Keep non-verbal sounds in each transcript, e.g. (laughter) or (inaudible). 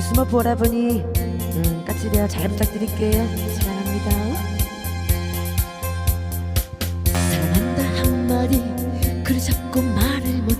우리 스머프 오라버니 음, 까칠이야 잘 부탁드릴게요. 사랑합니다. 사랑한다 한마디 그래 자꾸 말을 못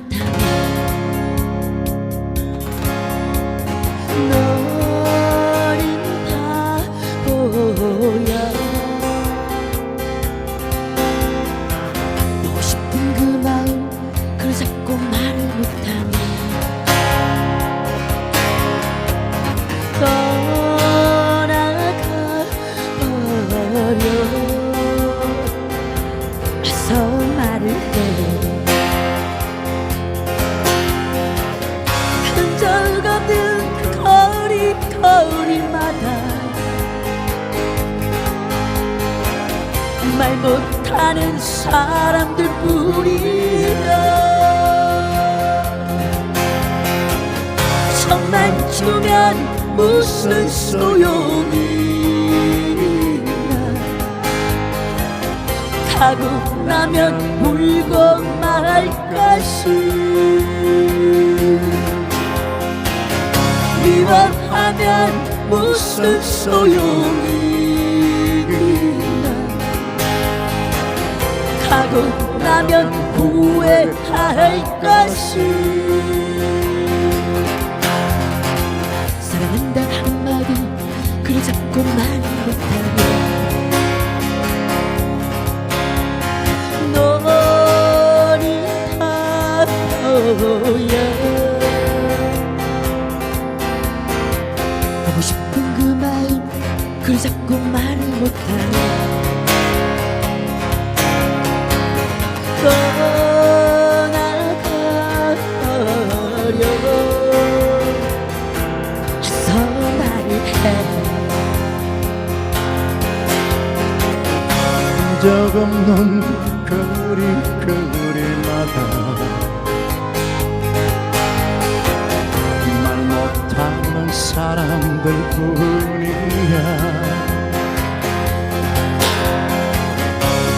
못하는 사람들 뿐이야. 정말 주면 무슨 소용이나 가고 나면 울고 말 것이. 미워하면 무슨 소용이 나 가고 나면 후회할 것이. 사랑한다 한마디 그래 자꾸 말 못하네 너는 바보야. 보고 싶은 그 마음 그래 자꾸 말을 못하네 거리 거리마다. 말 못하는 사람들 뿐이야.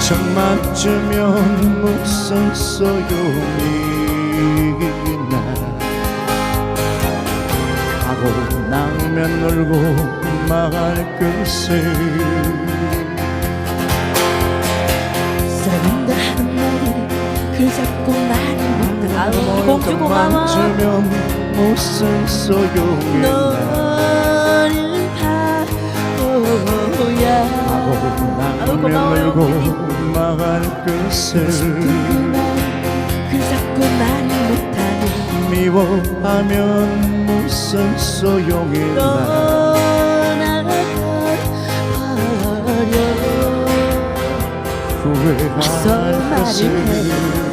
정말 주면 무슨 소용이나. 가고 나면 울고 말할 것을 아유, 공주 고마워. 주면 무슨 소용이나 너는 바보야. 하고 나면 울고 말할 것을 그 자꾸 말을 못하네 미워하면 무슨 소용이나 떠나가버려 후회할 것을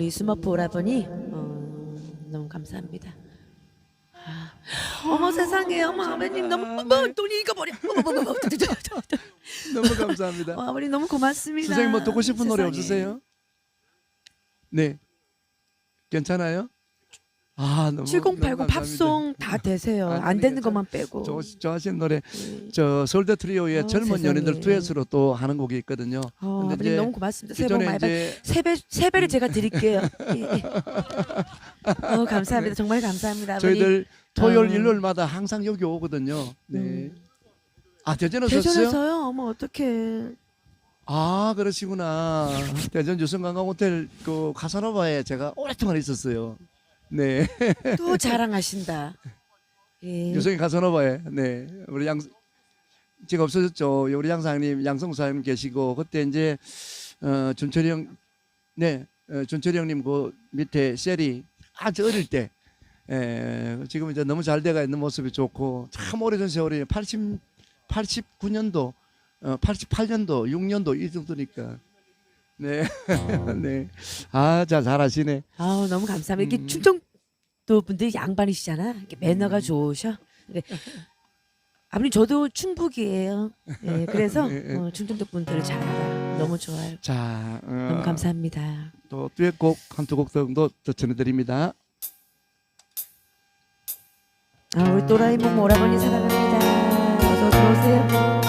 우리 스머프 오라버니 어, 너무 감사합니다. 아, 어머 세상에 어머 아버님 너무 어머 어머 어머. (laughs) 너무 감사합니다. 어, 아버님 너무 고맙습니다. 선생님 뭐 듣고 싶은 노래 세상에. 없으세요? 네 괜찮아요? 아 너무 7089 너무 감사합니다. 팝송 다 되세요. 아, 안 되는 그러니까 것만 빼고. 저, 저 하신 노래 저 서울대 트리오의 어, 젊은 세상에. 연인들 듀엣으로 또 하는 곡이 있거든요. 어, 근데 아버님 이제 너무 고맙습니다. 새해 복 기존에 많이 받. 이제 세배 세배를 제가 드릴게요. (laughs) 예, 예. 어 감사합니다. 정말 감사합니다. 아버님. 저희들 토요일 어. 일요일마다 항상 여기 오거든요. 네. 음. 아 대전 오셨어요? 대전에서요. 어머 어떡해. 아 그러시구나. 대전 유성관광 호텔 그 카사노바에 제가 오랫동안 있었어요. 네. 또 (laughs) 자랑하신다. 예. 유성이 카사노바에. 네. 우리 양 지금 없어졌죠. 우리 양사님 양성사님 계시고 그때 이제 어 준철이 형 네. 어, 준철이 형님 그 밑에 셀이 아주 어릴 때 예, 지금 이제 너무 잘 돼가 있는 모습이 좋고 참 오래전 세월이 80 89년도 어 88년도 6년도 이 정도니까 네. (laughs) 네. 아, 자 잘하시네. 아우 너무 감사합니다. 이렇게 음. 충청도 분들이 양반이시잖아. 이렇게 매너가 좋으셔. 네. 아버님 저도 충북이에요. 예, 그래서 예, (laughs) 예. 어, 충청도 분들을 잘 알아요. 너무 좋아요. 자, 어, 너무 감사합니다. 또 듀엣곡 한두 곡 정도 더 전해드립니다. 아, 우리 또라이몽 오라버니 사랑합니다. 어서 들어오세요.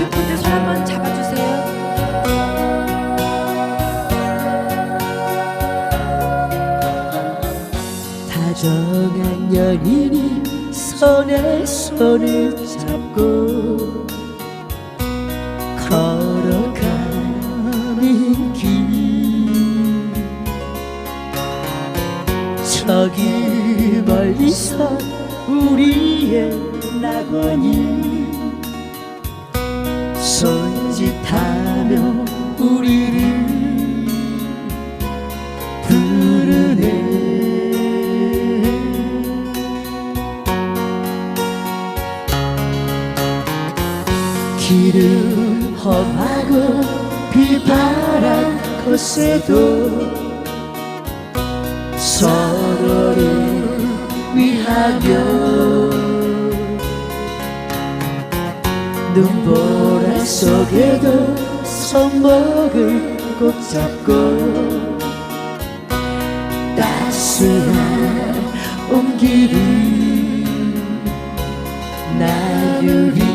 옆에 분들 손 한번 잡아주세요. 다정한 연인이 손에 손을 잡고 걸어가는 길 저기 멀리서 우리의 낙원이 길은 험하고 비바람 곳에도 서로를 위하며 눈보라 속에도 손목을 꼭 잡고 따스한 온기를 나누리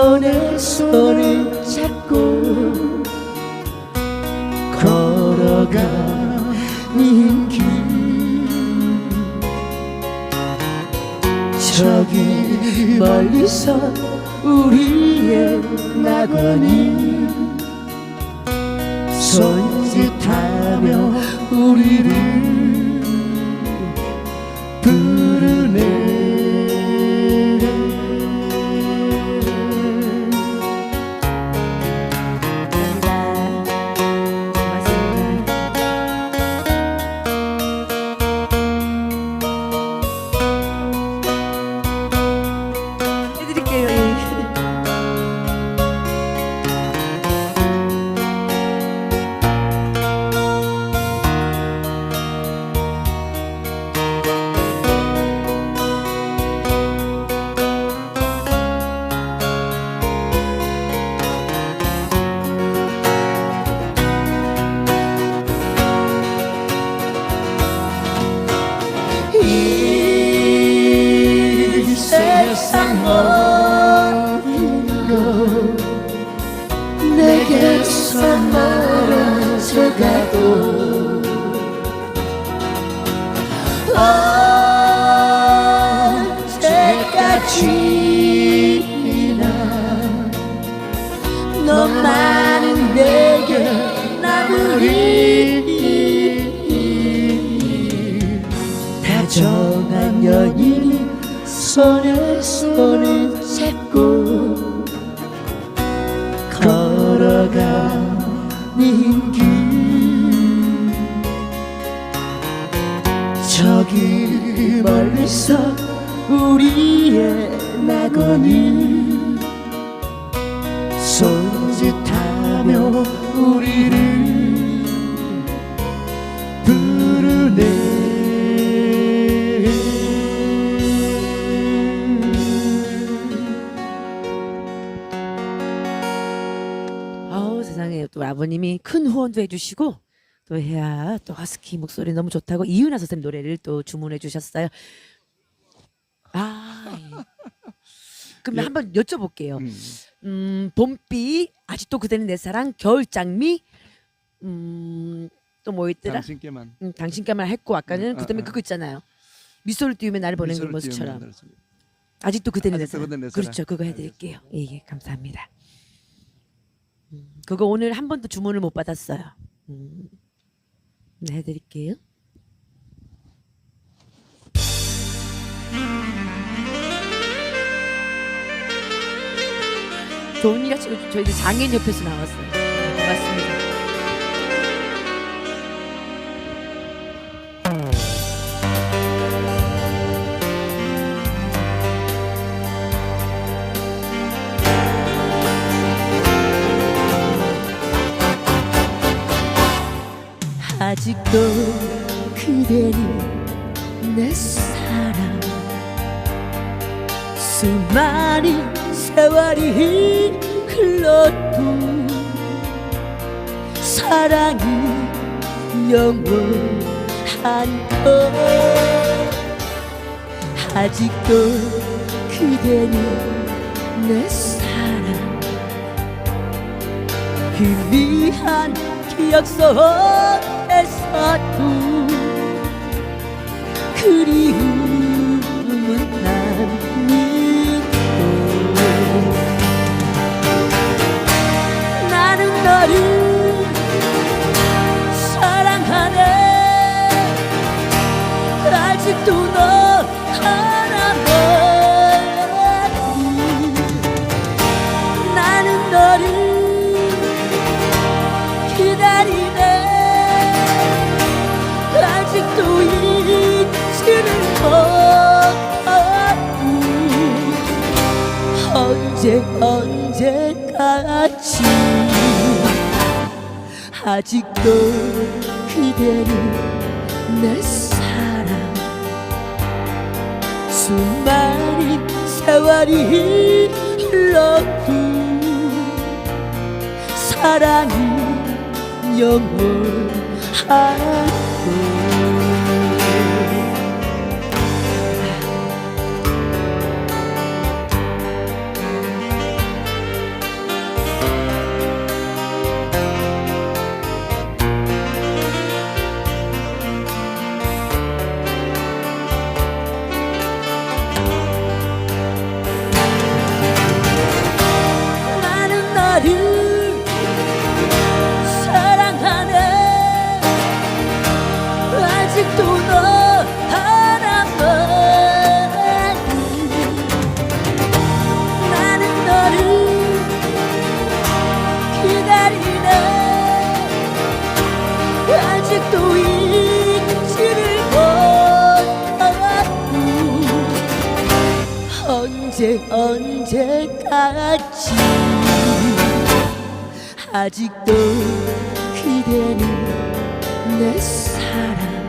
손에 손을 잡고 걸어가는 길. 저기 멀리서 우리의 낙원이 손짓하며 우리를 저기 멀리서 우리의 낙원이 손짓하며 우리를 부르네 아우 세상에. 또 아버님이 큰 후원도 해주시고 또 해야 또 허스키 목소리 너무 좋다고 이윤아 선생님 노래를 또 주문해 주셨어요. 아, 예. 그럼 예. 한번 여쭤볼게요. 음. 음, 봄비 아직도 그대는 내 사랑 겨울 장미 음 또 뭐 있더라? 당신께만 음, 당신께만 했고 아까는 음, 아, 그다음에 아. 그거 있잖아요. 미소를 띄우며 나를 그 미소를 모습처럼 그렇습니다. 아직도 그대는 내 아직도 사랑. 그대는 내 사랑. 그렇죠. 그거 해드릴게요. 예, 예, 감사합니다. 음, 그거 오늘 한 번도 주문을 못 받았어요. 음, 네, 해드릴게요. 좋은 일 하시고 저희들 장애인 협회에서 나왔어요. 네, 고맙습니다. 아직도 그대는 내 사랑. 수많은 세월이 흘러도 사랑이 영원한 것. 아직도 그대는 내 사랑. 희미한 기억 속 에서도 그리움 언제 언제까지? 아직도 그대는 내 사랑. 수많은 세월이 흘러도 사랑이 영원하고 언제 언제까지? 아직도 그대는 내 사랑.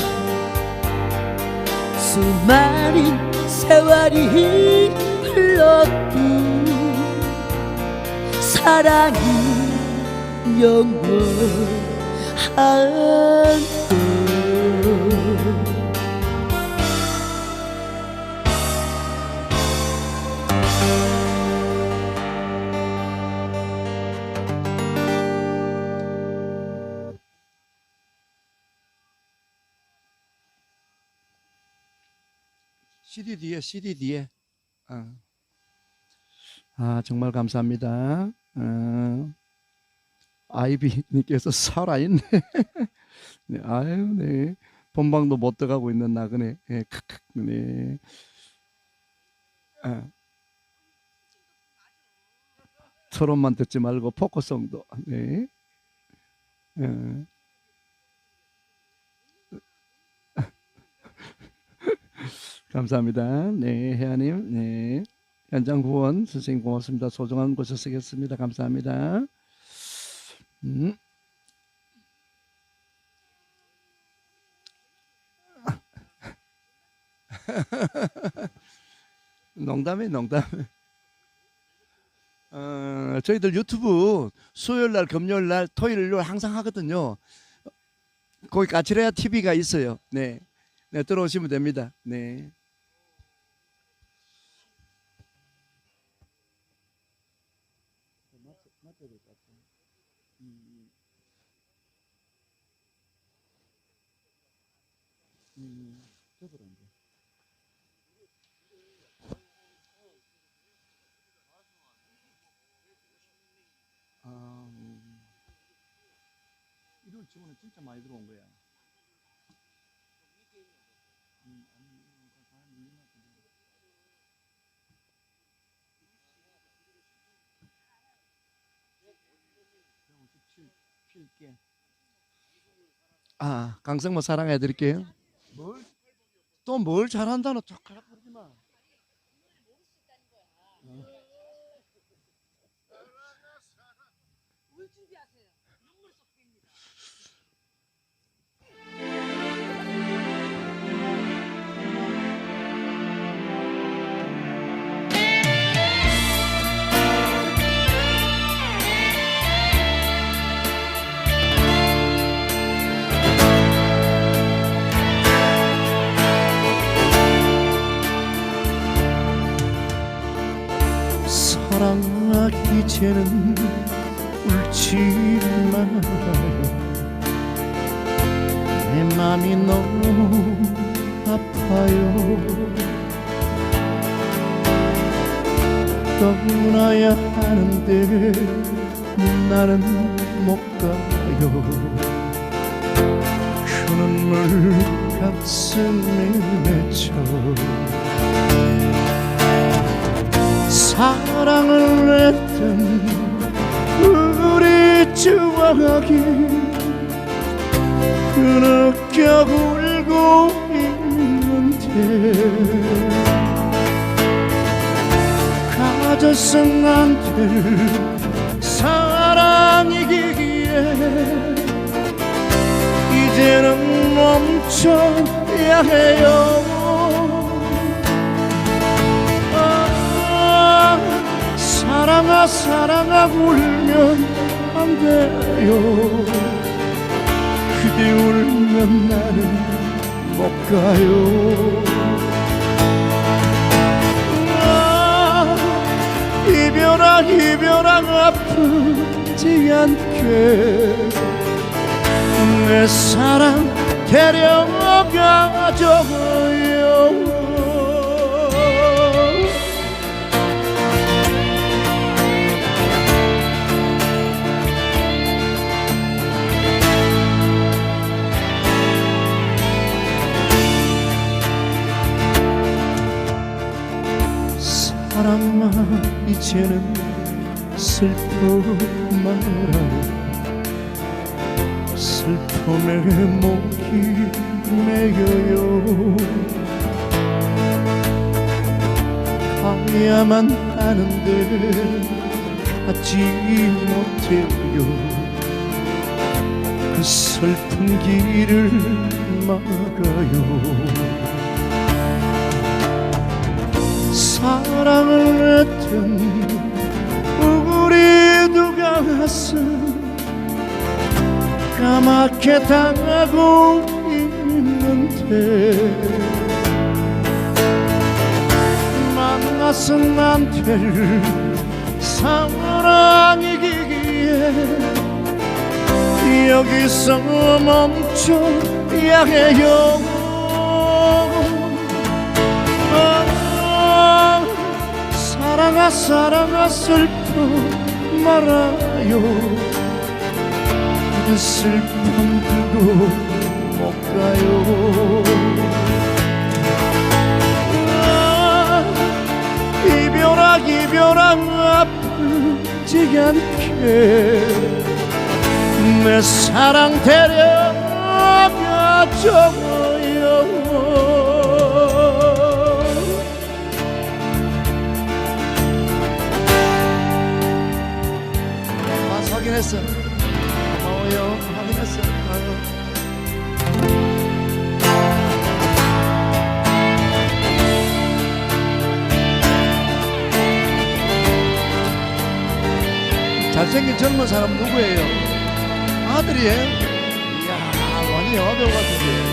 수많은 세월이 흘러도 사랑이 영원하 CD 뒤에 CD 뒤에. 어. 아 정말 감사합니다. 어. 아이비님께서 (laughs) 살아있네. 네, 아유 네. 본방도 못 들어가고 있는 나그네. 예, 크크 네. 아. 트롯만 듣지 말고 포커송도. 네. 예. 감사합니다. 네, 혜아님, 네. 현장 후원 선생님 고맙습니다. 소중한 곳에 쓰겠습니다. 감사합니다. 음. (laughs) 농담이 농담. 어, 저희들 유튜브 수요일 날, 금요일 날, 토요일 날 항상 하거든요. 거기 까치레아 TV가 있어요. 네. 네, 들어오시면 됩니다. 네. 아, 음. 이런 친구는 진짜 많이 들어온 거야. 음, 아니, 이거 다 밀린 것 같은데. 필게. 아, 강성모 사랑해 드릴게요. 뭘? 또 뭘 잘한다노? 젓가락 부르지 마. 사랑하기 전에는 울지 말아요 내 맘이 너무 아파요. 떠나야 하는데 나는 못 가요. 그 눈물 가슴에 맺혀 사랑을 했던 우리 추억이 흐느껴 울고 있는데 가졌으면 안될 사랑이기에 이제는 멈춰야 해요 사랑아 사랑아 울면 안 돼요. 그대 울면 나는 못 가요. 아, 이별아 이별아 아프지 않게. 내 사랑 데려가줘요 사랑아 이제는 슬퍼 말아요. 슬픔에 목이 메여요. 가야만 하는데 가지 못해요. 그 슬픈 길을 막아요 사랑을 했던 우리 두 가슴 까맣게 당하고 있는데 만나선 안될 사랑이기에 여기서 멈춰야 해요 사랑아 사랑아 슬퍼 말아요. 그 슬픔 두고 못 가요. 아, 이별아 이별아 아프지 않게 내 사랑 데려가줘 젊은 사람 누구예요? 아들이에요? 이야 완전 무슨 영화 배우 같은데.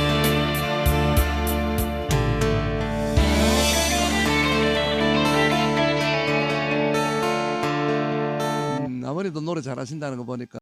음, 아무래도 노래 잘하신다는 거 보니까